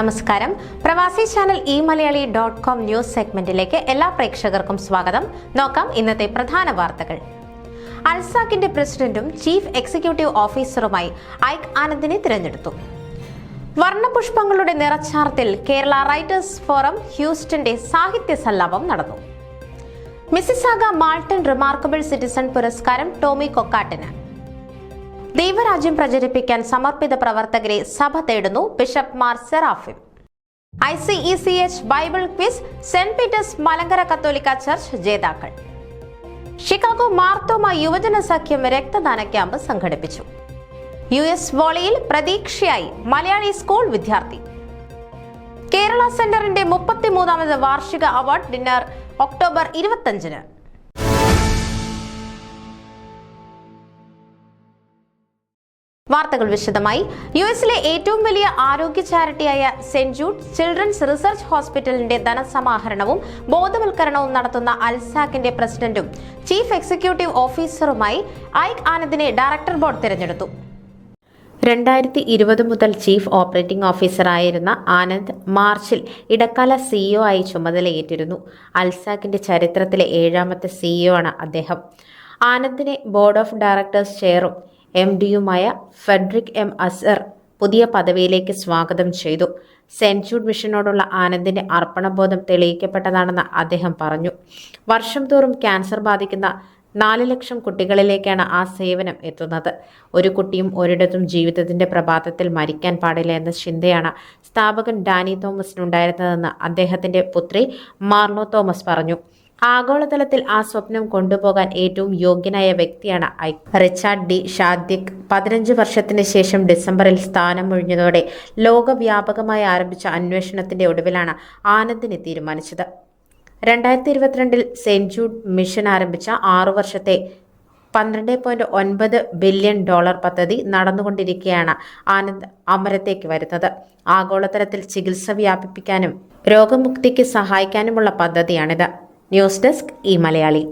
നമസ്കാരം. പ്രവാസി channel E Malayalee dot com news സെഗ്മെന്റിലേക്ക് എല്ലാ പ്രേക്ഷകർക്കും സ്വാഗതം. നോക്കാം ഇന്നത്തെ പ്രധാന വാർത്തകൾ. അൽസാക്കിന്റെ പ്രസിഡന്റും ചീഫ് എക്സിക്യൂട്ടീവ് ഓഫീസറുമായി ഐക് ആനന്ദിനെ തിരഞ്ഞെടുത്തു. വർണപുഷ്പങ്ങളുടെ നിറച്ചാർത്തിൽ കേരള റൈറ്റേഴ്സ് ഫോറം ഹ്യൂസ്റ്റന്റെ സാഹിത്യ സല്ലാപം നടന്നു. മിസിസാഗ മാൾട്ടൺ റിമാർക്കബിൾ സിറ്റിസൺ പുരസ്കാരം ടോമി കൊക്കാട്ടിന്. ദൈവരാജ്യം പ്രചരിപ്പിക്കാൻ സമർപ്പിത പ്രവർത്തകരെ സഭ തേടുന്നു bishop Mar Serafim. I C E C H Bible quiz Saint Peter's Malankara Catholic church ജേതാക്കൾ. ഷിക്കാഗോ മാർത്തോമ യുവജന സഖ്യം രക്തദാന ക്യാമ്പ് സംഘടിപ്പിച്ചു. യു എസ് വോളിയിൽ പ്രതീക്ഷയായി മലയാളി സ്കൂൾ വിദ്യാർത്ഥി. കേരള സെന്ററിന്റെ മുപ്പത്തിമൂന്നാമത് വാർഷിക അവാർഡ് ഡിന്നർ ഒക്ടോബർ ഇരുപത്തഞ്ചിന് വാർത്തകൾ വിശദമായി. യു എസിലെ ഏറ്റവും വലിയ ആരോഗ്യ ചാരിറ്റിയായ സെന്റ് ജൂഡ് ചിൽഡ്രൻസ് റിസർച്ച് ഹോസ്പിറ്റലിന്റെ ധനസമാഹരണവും ബോധവൽക്കരണവും നടത്തുന്ന അൽസാക്കിന്റെ പ്രസിഡന്റും ചീഫ് എക്സിക്യൂട്ടീവ് ഓഫീസറുമായി ഐക് ആനന്ദിനെ ഡയറക്ടർ ബോർഡ് തിരഞ്ഞെടുത്തു. രണ്ടായിരത്തി ഇരുപത് മുതൽ ചീഫ് ഓപ്പറേറ്റിംഗ് ഓഫീസറായിരുന്ന ആനന്ദ് മാർച്ചിൽ ഇടക്കാല സിഇഒ ആയി ചുമതലയേറ്റിരുന്നു. അൽസാക്കിന്റെ ചരിത്രത്തിലെ ഏഴാമത്തെ സിഇഒ ആണ് അദ്ദേഹം. ആനന്ദിനെ ബോർഡ് ഓഫ് ഡയറക്ടേഴ്സ് ചെയറും എം ഡിയുമായ ഫെഡറിക് എം അസർ പുതിയ പദവിയിലേക്ക് സ്വാഗതം ചെയ്തു. സെന്റ് ജൂഡ് മിഷനോടുള്ള ആനന്ദിന്റെ അർപ്പണബോധം തെളിയിക്കപ്പെട്ടതാണെന്ന് അദ്ദേഹം പറഞ്ഞു. വർഷം തോറും ക്യാൻസർ ബാധിക്കുന്ന നാല് ലക്ഷം കുട്ടികളിലേക്കാണ് ആ സേവനം എത്തുന്നത്. ഒരു കുട്ടിയും ഒരിടത്തും ജീവിതത്തിന്റെ പ്രഭാതത്തിൽ മരിക്കാൻ പാടില്ല എന്ന ചിന്തയാണ് സ്ഥാപകൻ ഡാനി തോമസിനുണ്ടായിരുന്നതെന്ന് അദ്ദേഹത്തിന്റെ പുത്രി മാർലോ തോമസ് പറഞ്ഞു. ആഗോളതലത്തിൽ ആ സ്വപ്നം കൊണ്ടുപോകാൻ ഏറ്റവും യോഗ്യനായ വ്യക്തിയാണ് ഐ റിച്ചാർഡ് ഡി ഷാദ്യക് പതിനഞ്ച് വർഷത്തിന് ശേഷം ഡിസംബറിൽ സ്ഥാനം ഒഴിഞ്ഞതോടെ ലോകവ്യാപകമായി ആരംഭിച്ച അന്വേഷണത്തിന്റെ ഒടുവിലാണ് ആനന്ദിനെ തീരുമാനിച്ചത്. രണ്ടായിരത്തി ഇരുപത്തിരണ്ടിൽ സെന്റ് ജൂഡ് മിഷൻ ആരംഭിച്ച ആറു വർഷത്തെ പന്ത്രണ്ട് പോയിന്റ് ഒൻപത് ബില്യൺ ഡോളർ പദ്ധതി നടന്നുകൊണ്ടിരിക്കെയാണ് ആനന്ദ് അമരത്തേക്ക് വരുന്നത്. ആഗോളതലത്തിൽ ചികിത്സ വ്യാപിപ്പിക്കാനും രോഗമുക്തിക്ക് സഹായിക്കാനുമുള്ള പദ്ധതിയാണിത്. ന്യൂസ് ഡെസ്ക് ഈ മലയാളി.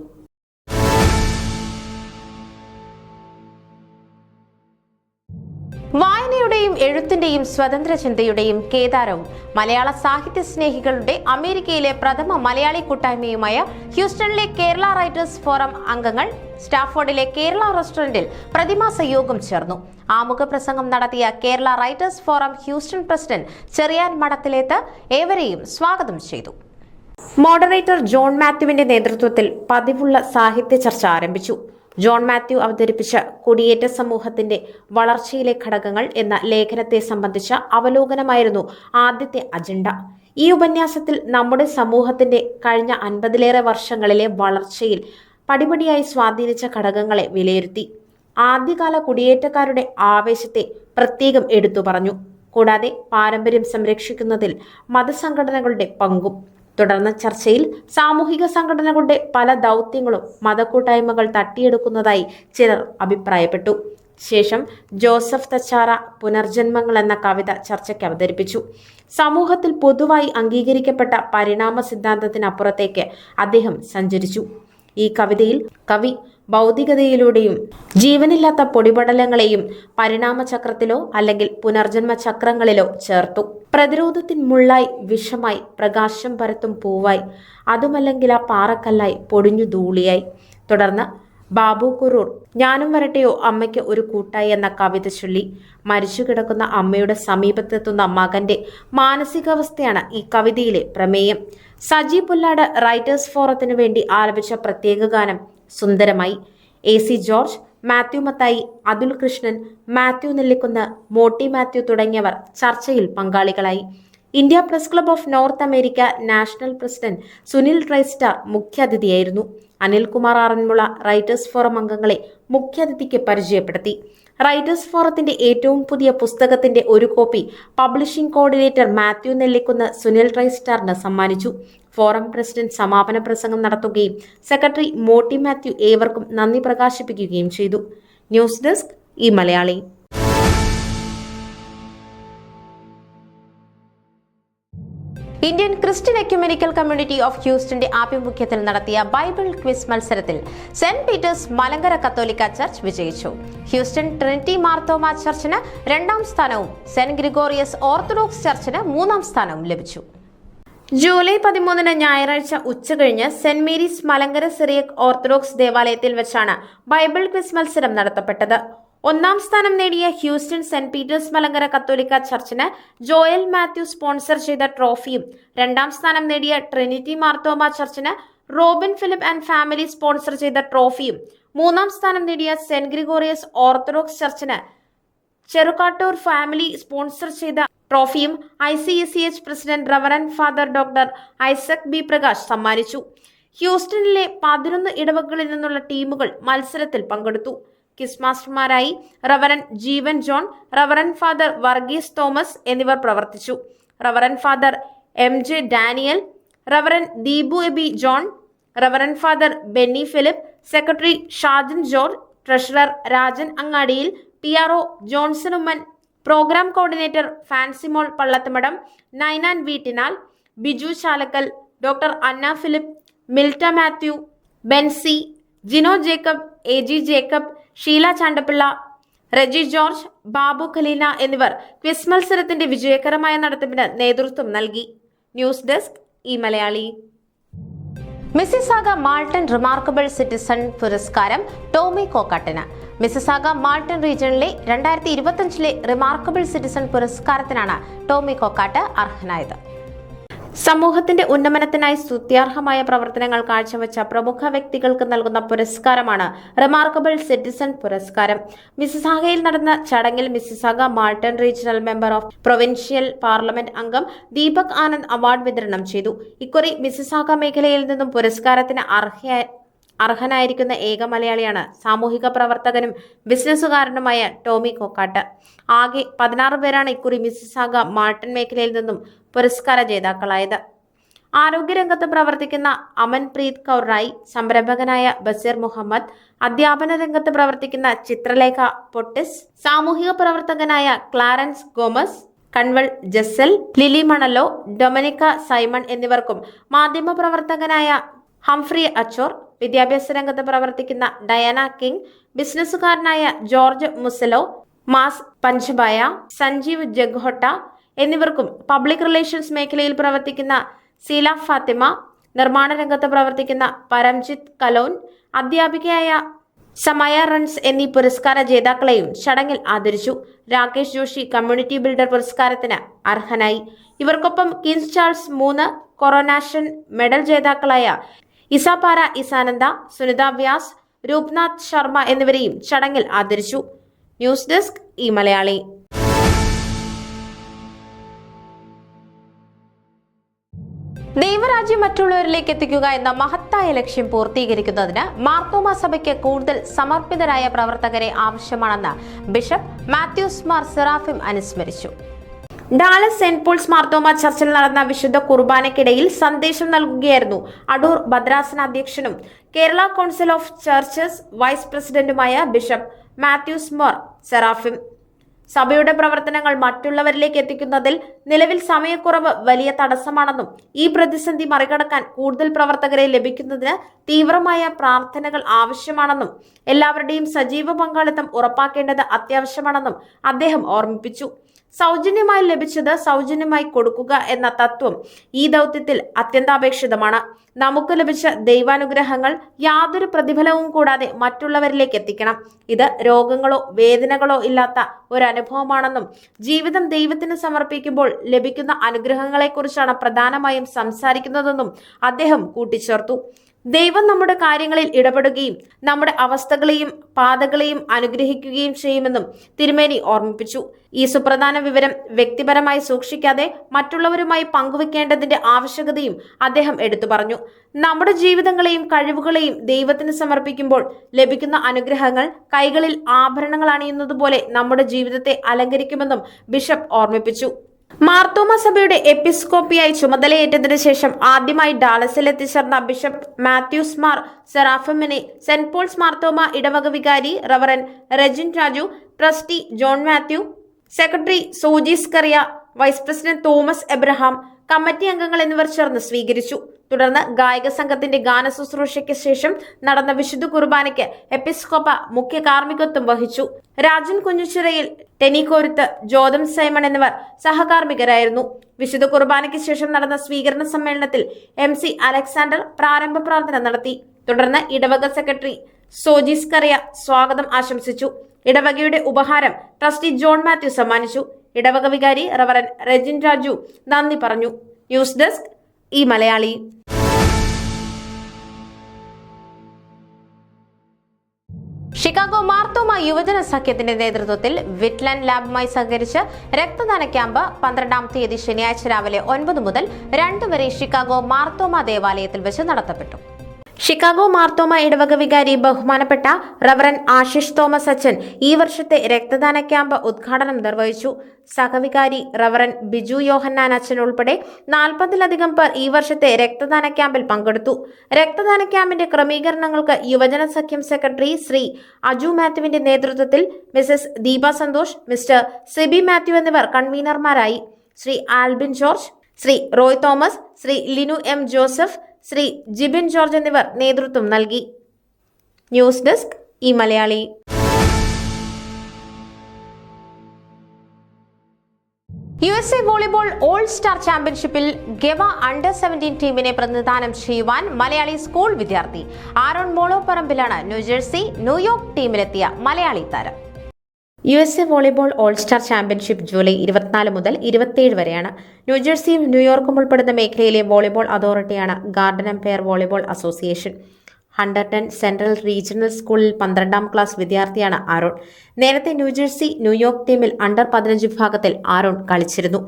വായനയുടെയും എഴുത്തിന്റെയും സ്വതന്ത്ര ചിന്തയുടെയും കേദാരവും മലയാള സാഹിത്യ സ്നേഹികളുടെ അമേരിക്കയിലെ പ്രഥമ മലയാളി കൂട്ടായ്മയുമായ ഹ്യൂസ്റ്റണിലെ കേരള റൈറ്റേഴ്സ് ഫോറം അംഗങ്ങൾ സ്റ്റാഫോർഡിലെ കേരള റെസ്റ്റോറന്റിൽ പ്രതിമാസ യോഗം ചേർന്നു. ആമുഖ പ്രസംഗം നടത്തിയ Kerala writers forum Houston president Cheriyan മഠത്തിലേത്ത് ഏവരെയും സ്വാഗതം ചെയ്തു. മോഡറേറ്റർ ജോൺ മാത്യുവിന്റെ നേതൃത്വത്തിൽ പതിവുള്ള സാഹിത്യ ചർച്ച ആരംഭിച്ചു. ജോൺ മാത്യു അവതരിപ്പിച്ച കുടിയേറ്റ സമൂഹത്തിന്റെ വളർച്ചയിലെ ഘടകങ്ങൾ എന്ന ലേഖനത്തെ സംബന്ധിച്ച അവലോകനമായിരുന്നു ആദ്യത്തെ അജണ്ട. ഈ ഉപന്യാസത്തിൽ നമ്മുടെ സമൂഹത്തിന്റെ കഴിഞ്ഞ അൻപതിലേറെ വർഷങ്ങളിലെ വളർച്ചയിൽ പടിപടിയായി സ്വാധീനിച്ച ഘടകങ്ങളെ വിലയിരുത്തി. ആദ്യകാല കുടിയേറ്റക്കാരുടെ ആവേശത്തെ പ്രത്യേകം എടുത്തു പറഞ്ഞു. കൂടാതെ പാരമ്പര്യം സംരക്ഷിക്കുന്നതിൽ മതസംഘടനകളുടെ പങ്കും തുടർന്ന ചർച്ചയിൽ സാമൂഹിക സംഘടനകളുടെ പല ദൗത്യങ്ങളും മതക്കൂട്ടായ്മകൾ തട്ടിയെടുക്കുന്നതായി ചിലർ അഭിപ്രായപ്പെട്ടു. ശേഷം ജോസഫ് തച്ചാറ പുനർജന്മങ്ങൾ എന്ന കവിത ചർച്ചയ്ക്ക് അവതരിപ്പിച്ചു. സമൂഹത്തിൽ പൊതുവായി അംഗീകരിക്കപ്പെട്ട പരിണാമ സിദ്ധാന്തത്തിനപ്പുറത്തേക്ക് അദ്ദേഹം സഞ്ചരിച്ചു. ഈ കവിതയിൽ കവി ഭൗതികതയിലൂടെയും ജീവനില്ലാത്ത പൊടിപടലങ്ങളെയും പരിണാമചക്രത്തിലോ അല്ലെങ്കിൽ പുനർജന്മ ചക്രങ്ങളിലോ ചേർത്തു. പ്രതിരോധത്തിൻ മുള്ളായി വിഷമായി പ്രകാശം പരത്തും പൂവായി അതുമല്ലെങ്കിൽ ആ പാറക്കല്ലായി പൊടിഞ്ഞു ധൂളിയായി. തുടർന്ന് ബാബു കുറൂർ ഞാനും വരട്ടെയോ അമ്മയ്ക്ക് ഒരു കൂട്ടായി എന്ന കവിത ചൊല്ലി. മരിച്ചു കിടക്കുന്ന അമ്മയുടെ സമീപത്തെത്തുന്ന മകന്റെ മാനസികാവസ്ഥയാണ് ഈ കവിതയിലെ പ്രമേയം. സജി പുല്ലാട് റൈറ്റേഴ്സ് ഫോറത്തിനു വേണ്ടി ആലപിച്ച പ്രത്യേക ഗാനം സുന്ദരമായി. A C George Mathew Mathai Atul Krishnan Mathew Nellikunnu Moti Mathew തുടങ്ങിയവർ ചർച്ചയിൽ പങ്കാളികളായി. India press club of North America national president Sunil Tristar മുഖ്യാതിഥിയായിരുന്നു. Anilkumar Aranmula writers forum അംഗങ്ങളെ മുഖ്യാതിഥിക്ക് പരിചയപ്പെടുത്തി. റൈറ്റേഴ്സ് ഫോറത്തിന്റെ ഏറ്റവും പുതിയ പുസ്തകത്തിന്റെ ഒരു copy publishing coordinator Mathew Nellikunnu Sunil റൈസ്റ്റാറിന് സമ്മാനിച്ചു. ഫോറം പ്രസിഡന്റ് സമാപന പ്രസംഗം നടത്തുകയും സെക്രട്ടറി മോട്ടി മാത്യു ഏവർക്കും നന്ദി പ്രകാശിപ്പിക്കുകയും ചെയ്തു. News desk E Malayalee. Indian Christian ecumenical community of ഹ്യൂസ്റ്റന്റെ ആഭിമുഖ്യത്തിൽ നടത്തിയ ബൈബിൾ ക്വിസ് മത്സരത്തിൽ Saint Peter's Malankara Catholic church വിജയിച്ചു. ഹ്യൂസ്റ്റൺ ട്രിനിറ്റി മാർത്തോമ ചർച്ചിന് രണ്ടാം സ്ഥാനവും സെന്റ് ഗ്രിഗോറിയസ് ഓർത്തഡോക്സ് ചർച്ചിന് മൂന്നാം സ്ഥാനവും ലഭിച്ചു. ജൂലൈ പതിമൂന്നിന് ഞായറാഴ്ച ഉച്ചകഴിഞ്ഞ് Saint Mary's Malankara Syriac Orthodox ദേവാലയത്തിൽ വെച്ചാണ് ബൈബിൾ ക്വിസ് മത്സരം നടത്തപ്പെട്ടത്. ഒന്നാം സ്ഥാനം നേടിയ ഹ്യൂസ്റ്റൺ സെന്റ് പീറ്റേഴ്സ് മലങ്കര കത്തോലിക്ക ചർച്ചിന് ജോയൽ മാത്യു സ്പോൺസർ ചെയ്ത ട്രോഫിയും രണ്ടാം സ്ഥാനം നേടിയ Trinity Marthoma ചർച്ചിന് Robin Philip and family sponsor ചെയ്ത ട്രോഫിയും മൂന്നാം സ്ഥാനം നേടിയ സെന്റ് ഗ്രിഗോറിയസ് ഓർത്തഡോക്സ് ചർച്ചിന് ചെറുകാട്ടൂർ ഫാമിലി സ്പോൺസർ ചെയ്ത ട്രോഫിയും I C C H president reverend father doctor Isaac B Prakash സമ്മാനിച്ചു. ഹ്യൂസ്റ്റണിലെ പതിനൊന്ന് ഇടവകളിൽ നിന്നുള്ള ടീമുകൾ മത്സരത്തിൽ പങ്കെടുത്തു. Quiz മാസ്റ്റർമാരായി reverend Jeevan John reverend father Varghese Thomas എന്നിവർ പ്രവർത്തിച്ചു. Reverend father M J Daniel reverend Deepu Eby John reverend father Benny Philip secretary Shajan George treasurer Rajan Angadiyil P R O Johnson Oommen program coordinator Fancymol Pallathumadam Ninan Veettinal Biju Chalakkal doctor Anna Philip Milta Mathew Benzy Jino Jacob A G Jacob Sheela Chandappilla Reji George Babu Khaleena എന്നിവർ quiz മത്സരത്തിന്റെ വിജയകരമായ നടത്തിപ്പിന് നേതൃത്വം നൽകി. News desk E Malayalee. Mississauga Malton remarkable citizen പുരസ്കാരം ടോമി കോക്കാട്ടിന്. Mississauga Malton റീജിയണിലെ രണ്ടായിരത്തി ഇരുപത്തിയഞ്ചിലെ റിമാർക്കബിൾ സിറ്റിസൺ പുരസ്കാരത്തിനാണ് ടോമി കോക്കാട്ട് അർഹനായത്. സമൂഹത്തിന്റെ ഉന്നമനത്തിനായി സ്തുത്യാർഹമായ പ്രവർത്തനങ്ങൾ കാഴ്ചവെച്ച പ്രമുഖ വ്യക്തികൾക്ക് നൽകുന്ന പുരസ്കാരമാണ് റിമാർക്കബിൾ സിറ്റിസൺ പുരസ്കാരം. മിസിസാഗയിൽ നടന്ന ചടങ്ങിൽ Mississauga Malton regional member of provincial parliament അംഗം ദീപക് ആനന്ദ് അവാർഡ് വിതരണം ചെയ്തു. ഇക്കുറി മിസിസാഗ മേഖലയിൽ നിന്നും പുരസ്കാരത്തിന് അർഹ അർഹനായിരിക്കുന്ന ഏക മലയാളിയാണ്. സാമൂഹിക പ്രവർത്തകനും ബിസിനസ്സുകാരനുമായ ടോമി കൊക്കാട്ട്. ആകെ പതിനാറ് പേരാണ് ഇക്കുറി മിസ്സിസാഗ മാർട്ടൻ മേഖലയിൽ നിന്നും പുരസ്കാര ജേതാക്കളായത്. ആരോഗ്യരംഗത്ത് പ്രവർത്തിക്കുന്ന അമൻപ്രീത് കൗർ റായ് സംരംഭകനായ ബസീർ മുഹമ്മദ് അധ്യാപന രംഗത്ത് പ്രവർത്തിക്കുന്ന ചിത്രലേഖ പൊട്ടിസ് സാമൂഹിക പ്രവർത്തകനായ Clarence Gomes Kanwal Jassal Lily Manalo Dominica Simon എന്നിവർക്കും മാധ്യമപ്രവർത്തകനായ ഹംഫ്രി അച്ചോർ വിദ്യാഭ്യാസ രംഗത്ത് പ്രവർത്തിക്കുന്ന ഡയാന കിങ് ബിസിനസ്സുകാരനായ ജോർജ് മുസലോ മാസ് പഞ്ചബായ സഞ്ജീവ് ജഗ്ഹോട്ട എന്നിവർക്കും പബ്ലിക് റിലേഷൻസ് മേഖലയിൽ പ്രവർത്തിക്കുന്ന സീല ഫാത്തിമ നിർമ്മാണ രംഗത്ത് പ്രവർത്തിക്കുന്ന പരംജിത്ത് കലോൻ അധ്യാപികയായ സമയ റൺസ് എന്നീ പുരസ്കാര ജേതാക്കളെയും ചടങ്ങിൽ ആദരിച്ചു. രാകേഷ് ജോഷി കമ്മ്യൂണിറ്റി ബിൽഡർ പുരസ്കാരത്തിന് അർഹനായി. ഇവർക്കൊപ്പം കിങ്സ് ചാൾസ് മൂന്ന് കൊറോനാഷൻ മെഡൽ ജേതാക്കളായ ഇസാപാര ഇസാനന്ദ സുനിത വ്യാസ് രൂപ്നാഥ് ശർമ്മ എന്നിവരെയും ചടങ്ങിൽ ആദരിച്ചു. ന്യൂസ് ഡെസ്ക് ഈ മലയാളി. ദൈവരാജ്യം മറ്റുള്ളവരിലേക്ക് എത്തിക്കുക എന്ന മഹത്തായ ലക്ഷ്യം പൂർത്തീകരിക്കുന്നതിന് മാർത്തോമ സഭയ്ക്ക് കൂടുതൽ സമർപ്പിതരായ പ്രവർത്തകരെ ആവശ്യമാണെന്ന് ബിഷപ്പ് മാത്യൂസ് മാർ സെറാഫിം അനുസ്മരിച്ചു. ഡാലസ് സെന്റ് പോൾസ് മാർത്തോമ ചർച്ചിൽ നടന്ന വിശുദ്ധ കുർബാനയ്ക്കിടയിൽ സന്ദേശം നൽകുകയായിരുന്നു അടൂർ ഭദ്രാസന അധ്യക്ഷനും Kerala council of churches vice പ്രസിഡന്റുമായ ബിഷപ്പ് മാത്യൂസ് മോർ സെറാഫിം. സഭയുടെ പ്രവർത്തനങ്ങൾ മറ്റുള്ളവരിലേക്ക് എത്തിക്കുന്നതിൽ നിലവിൽ സമയക്കുറവ് വലിയ തടസ്സമാണെന്നും ഈ പ്രതിസന്ധി മറികടക്കാൻ കൂടുതൽ പ്രവർത്തകരെ ലഭിക്കുന്നതിന് തീവ്രമായ പ്രാർത്ഥനകൾ ആവശ്യമാണെന്നും എല്ലാവരുടെയും സജീവ പങ്കാളിത്തം ഉറപ്പാക്കേണ്ടത് അത്യാവശ്യമാണെന്നും അദ്ദേഹം ഓർമ്മിപ്പിച്ചു. സൗജന്യമായി ലഭിച്ചത് സൗജന്യമായി കൊടുക്കുക എന്ന തത്വം ഈ ദൗത്യത്തിൽ അത്യന്താപേക്ഷിതമാണ്. നമുക്ക് ലഭിച്ച ദൈവാനുഗ്രഹങ്ങൾ യാതൊരു പ്രതിഫലവും കൂടാതെ മറ്റുള്ളവരിലേക്ക് എത്തിക്കണം. ഇത് രോഗങ്ങളോ വേദനകളോ ഇല്ലാത്ത ഒരു അനുഭവമാണെന്നും ജീവിതം ദൈവത്തിന് സമർപ്പിക്കുമ്പോൾ ലഭിക്കുന്ന അനുഗ്രഹങ്ങളെക്കുറിച്ചാണ് പ്രധാനമായും സംസാരിക്കുന്നതെന്നും അദ്ദേഹം കൂട്ടിച്ചേർത്തു. ദൈവം നമ്മുടെ കാര്യങ്ങളിൽ ഇടപെടുകയും നമ്മുടെ അവസ്ഥകളെയും പാതകളെയും അനുഗ്രഹിക്കുകയും ചെയ്യുമെന്നും തിരുമേനി ഓർമ്മിപ്പിച്ചു. ഈ സുപ്രധാന വിവരം വ്യക്തിപരമായി സൂക്ഷിക്കാതെ മറ്റുള്ളവരുമായി പങ്കുവെക്കേണ്ടതിന്റെ ആവശ്യകതയും അദ്ദേഹം എടുത്തു പറഞ്ഞു. നമ്മുടെ ജീവിതങ്ങളെയും കഴിവുകളെയും ദൈവത്തിന് സമർപ്പിക്കുമ്പോൾ ലഭിക്കുന്ന അനുഗ്രഹങ്ങൾ കൈകളിൽ ആഭരണങ്ങൾ അണിയുന്നത് പോലെ നമ്മുടെ ജീവിതത്തെ അലങ്കരിക്കുമെന്നും ബിഷപ്പ് ഓർമ്മിപ്പിച്ചു. മാർത്തോമ സഭയുടെ എപ്പിസ്കോപ്പിയായി ചുമതലയേറ്റതിന് ശേഷം ആദ്യമായി ഡാളസിൽ എത്തിച്ചേർന്ന ബിഷപ്പ് മാത്യൂസ് മാർ സെറാഫമിനെ സെന്റ് പോൾസ് മാർത്തോമ ഇടവക വികാരി reverend Rajin Raju trustee John Mathew secretary Sojis Kariya vice president Thomas Abraham committee അംഗങ്ങൾ എന്നിവർ ചേർന്ന് സ്വീകരിച്ചു. തുടർന്ന് ഗായക സംഘത്തിന്റെ ഗാന ശുശ്രൂഷയ്ക്ക് ശേഷം നടന്ന വിശുദ്ധ കുർബാനയ്ക്ക് എപ്പിസ്കോപ്പ മുഖ്യ കാർമ്മികത്വം വഹിച്ചു. രാജൻ കുഞ്ഞുച്ചിറയിൽ ടെനിക്കോരുത്ത് ജോതം സൈമൺ എന്നിവർ സഹകാർമ്മികരായിരുന്നു. വിശുദ്ധ കുർബാനയ്ക്ക് ശേഷം നടന്ന സ്വീകരണ സമ്മേളനത്തിൽ എം സി അലക്സാണ്ടർ പ്രാരംഭ പ്രാർത്ഥന നടത്തി. തുടർന്ന് ഇടവക സെക്രട്ടറി സോജിസ് കറിയ സ്വാഗതം ആശംസിച്ചു. ഇടവകയുടെ ഉപഹാരം ട്രസ്റ്റി ജോൺ മാത്യു സമ്മാനിച്ചു. ഇടവക വികാരി റവറൻ രജിൻ രാജു നന്ദി പറഞ്ഞു. ന്യൂസ് ഡെസ്ക് ഈ മലയാളി. ഷിക്കാഗോ മാർത്തോമ യുവജന സഖ്യത്തിന്റെ നേതൃത്വത്തിൽ വിറ്റ്ലാൻഡ് ലാബുമായി സഹകരിച്ച് രക്തദാന ക്യാമ്പ് പന്ത്രണ്ടാം തീയതി ശനിയാഴ്ച രാവിലെ ഒൻപത് മുതൽ രണ്ട് വരെ ഷിക്കാഗോ മാർത്തോമ ദേവാലയത്തിൽ വെച്ച് നടത്തപ്പെട്ടു. ഷിക്കാഗോ മാർത്തോമ ഇടവക വികാരി ബഹുമാനപ്പെട്ട റവറൻ ആശിഷ് തോമസ് അച്ഛൻ ഈ വർഷത്തെ രക്തദാന ക്യാമ്പ് ഉദ്ഘാടനം നിർവഹിച്ചു. സഹവികാരി റവറൻ ബിജു യോഹന്നാൻ അച്ഛൻ ഉൾപ്പെടെ നാൽപ്പതിലധികം പേർ ഈ വർഷത്തെ രക്തദാന ക്യാമ്പിൽ പങ്കെടുത്തു. രക്തദാന ക്യാമ്പിന്റെ ക്രമീകരണങ്ങൾക്ക് യുവജന സഖ്യം സെക്രട്ടറി ശ്രീ അജു മാത്യുവിന്റെ നേതൃത്വത്തിൽ Mrs Deepa Santosh mister Siby Mathew എന്നിവർ കൺവീനർമാരായി. Shri Albin George Shri Roy Thomas Shri Linu M Joseph Shri Jibin George എന്നിവർ നേതൃത്വം നൽകി. News desk e Malayalee. U S A volleyball all star ചാമ്പ്യൻഷിപ്പിൽ ഗവ അണ്ടർ സെവന്റീൻ ടീമിനെ പ്രതിനിധാനം ചെയ്യുവാൻ Malayali school വിദ്യാർത്ഥി. ആരോൺ മോളോപ്പറമ്പിലാണ് ന്യൂജേഴ്സി ന്യൂയോർക്ക് ടീമിലെത്തിയ മലയാളി താരം. U S A volleyball all star championship July ഇരുപത്തിനാല് മുതൽ ഇരുപത്തിയേഴ് വരെയാണ്. ന്യൂജേഴ്സിയും ന്യൂയോർക്കും ഉൾപ്പെടുന്ന മേഖലയിലെ volleyball അതോറിറ്റിയാണ് garden empire volleyball association. Hunterdon central regional സ്കൂളിൽ പന്ത്രണ്ടാം ക്ലാസ് വിദ്യാർത്ഥിയാണ് ആരോൺ നേരത്തെ ന്യൂജേഴ്സി ന്യൂയോർക്ക് ടീമിൽ അണ്ടർ പതിനഞ്ച് വിഭാഗത്തിൽ ആരോൺ കളിച്ചിരുന്നു.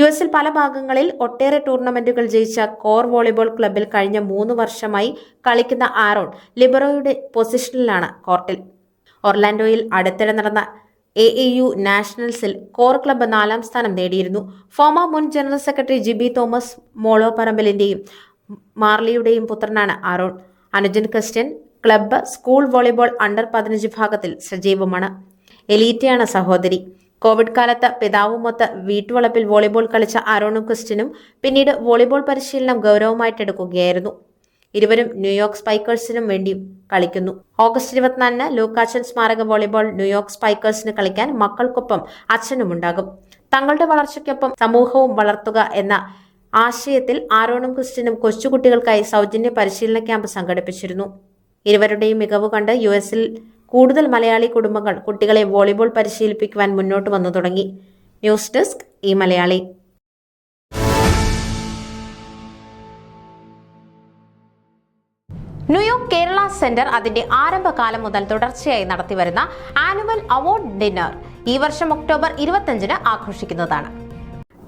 യു എസിൽ പല ഭാഗങ്ങളിൽ ഒട്ടേറെ ടൂർണമെന്റുകൾ ജയിച്ച കോർ വോളിബോൾ ക്ലബിൽ കഴിഞ്ഞ മൂന്ന് വർഷമായി കളിക്കുന്ന ആരോൺ ലിബറോയുടെ പൊസിഷനിലാണ് കോർട്ടിൽ. ഒർലാൻഡോയിൽ അടുത്തിടെ നടന്ന എ എ യു നാഷണൽസിൽ കോർ ക്ലബ്ബ് നാലാം സ്ഥാനം നേടിയിരുന്നു. ഫോമ മുൻ ജനറൽ സെക്രട്ടറി ജിബി തോമസ് മോളോ പറമ്പലിന്റെയും മാർലിയുടെയും പുത്രനാണ് ആരോൺ അനുജൻ Christian club school volleyball under പതിനഞ്ച് വിഭാഗത്തിൽ സജീവമാണ്. എലീറ്റയാണ് സഹോദരി. കോവിഡ് കാലത്ത് പിതാവുമൊത്ത് വീട്ടുവളപ്പിൽ വോളിബോൾ കളിച്ച ആരോണും ക്രിസ്റ്റിനും പിന്നീട് വോളിബോൾ പരിശീലനം ഗൗരവമായിട്ടെടുക്കുകയായിരുന്നു. ഇരുവരും ന്യൂയോർക്ക് സ്പൈക്കേഴ്സിനും വേണ്ടി കളിക്കുന്നു. ഓഗസ്റ്റ് ഇരുപത്തിനാലിന് ലൂക്കാച്ചൻ സ്മാരക വോളിബോൾ ന്യൂയോർക്ക് സ്പൈക്കേഴ്സിന് കളിക്കാൻ മക്കൾക്കൊപ്പം അച്ഛനുമുണ്ടാകും തങ്ങളുടെ വളർച്ചയ്ക്കൊപ്പം സമൂഹവും വളർത്തുക എന്ന ആശയത്തിൽ ആരോണും ക്രിസ്റ്റിനും കൊച്ചുകുട്ടികൾക്കായി സൗജന്യ പരിശീലന ക്യാമ്പ് സംഘടിപ്പിച്ചിരുന്നു. ഇരുവരുടെയും മികവ് കണ്ട് യു എസിൽ കൂടുതൽ മലയാളി കുടുംബങ്ങൾ കുട്ടികളെ വോളിബോൾ പരിശീലിപ്പിക്കുവാൻ മുന്നോട്ട് വന്നു തുടങ്ങി. ന്യൂസ് ഡെസ്ക് ഈ മലയാളി. ന്യൂയോർക്ക് കേരള സെന്റർ അതിന്റെ ആരംഭകാലം മുതൽ തുടർച്ചയായി നടത്തിവരുന്ന ആനുവൽ അവാർഡ് ഡിന്നർ ഈ വർഷം ഒക്ടോബർ ഇരുപത്തഞ്ചിന് ആഘോഷിക്കുന്നതാണ്.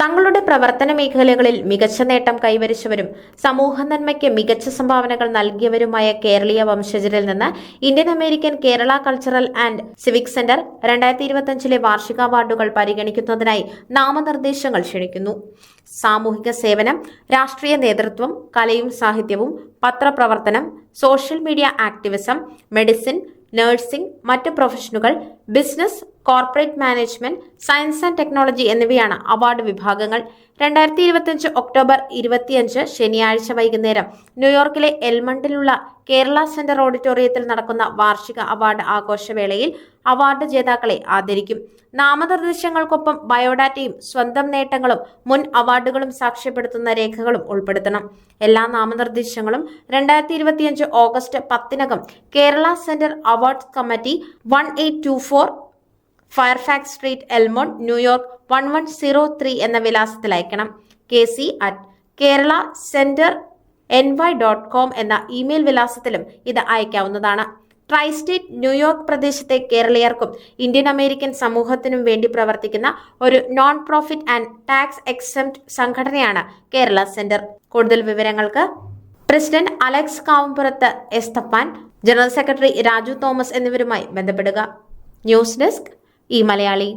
തങ്ങളുടെ പ്രവർത്തന മേഖലകളിൽ മികച്ച നേട്ടം കൈവരിച്ചവരും സമൂഹ നന്മയ്ക്ക് മികച്ച സംഭാവനകൾ നൽകിയവരുമായ കേരളീയ വംശജരിൽ നിന്ന് Indian American Kerala cultural and civic center രണ്ടായിരത്തി ഇരുപത്തിയഞ്ചിലെ വാർഷിക അവാർഡുകൾ പരിഗണിക്കുന്നതിനായി നാമനിർദ്ദേശങ്ങൾ ക്ഷണിക്കുന്നു. സാമൂഹിക സേവനം രാഷ്ട്രീയ നേതൃത്വം കലയും സാഹിത്യവും പത്രപ്രവർത്തനം social media activism medicine nursing മറ്റ് പ്രൊഫഷനുകൾ business corporate management science and technology എന്നിവയാണ് അവാർഡ് വിഭാഗങ്ങൾ. രണ്ടായിരത്തി ഇരുപത്തിയഞ്ച് ഒക്ടോബർ ഇരുപത്തിയഞ്ച് ശനിയാഴ്ച വൈകുന്നേരം ന്യൂയോർക്കിലെ എൽമണ്ടിലുള്ള കേരള സെന്റർ ഓഡിറ്റോറിയത്തിൽ നടക്കുന്ന വാർഷിക അവാർഡ് ആഘോഷവേളയിൽ അവാർഡ് ജേതാക്കളെ ആദരിക്കും. നാമനിർദ്ദേശങ്ങൾക്കൊപ്പം ബയോഡാറ്റയും സ്വന്തം നേട്ടങ്ങളും മുൻ അവാർഡുകളും സാക്ഷ്യപ്പെടുത്തുന്ന രേഖകളും ഉൾപ്പെടുത്തണം. എല്ലാ നാമനിർദ്ദേശങ്ങളും രണ്ടായിരത്തി ഇരുപത്തിയഞ്ച് August പത്തിനകം Kerala center awards committee one eight two four Fairfax street Elmont New York one one zero three എന്ന വിലാസത്തിൽ അയക്കണം. K C at Kerala center N Y dot com എന്ന ഇമെയിൽ വിലാസത്തിലും ഇത് അയക്കാവുന്നതാണ്. ട്രൈ സ്റ്റേറ്റ് ന്യൂയോർക്ക് പ്രദേശത്തെ കേരളീയർക്കും Indian American സമൂഹത്തിനും വേണ്ടി പ്രവർത്തിക്കുന്ന ഒരു non profit and tax exempt സംഘടനയാണ് കേരള സെന്റർ. കൂടുതൽ വിവരങ്ങൾക്ക് president Alex Kavumpurath Esthappan general secretary Raju Thomas എന്നിവരുമായി ബന്ധപ്പെടുക. News desk E Malayali.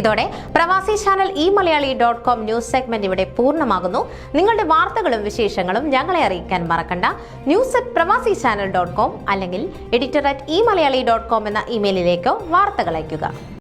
ഇതോടെ Pravasi channel E Malayali dot com news segment ഇവിടെ പൂർണമാകുന്നു. നിങ്ങളുടെ വാർത്തകളും വിശേഷങ്ങളും ഞങ്ങളെ അറിയിക്കാൻ മറക്കണ്ട. News at Pravasi channel dot com അല്ലെങ്കിൽ editor at E Malayali dot com എന്ന ഇമെയിലിലേക്കോ വാർത്തകൾ അയയ്ക്കുക.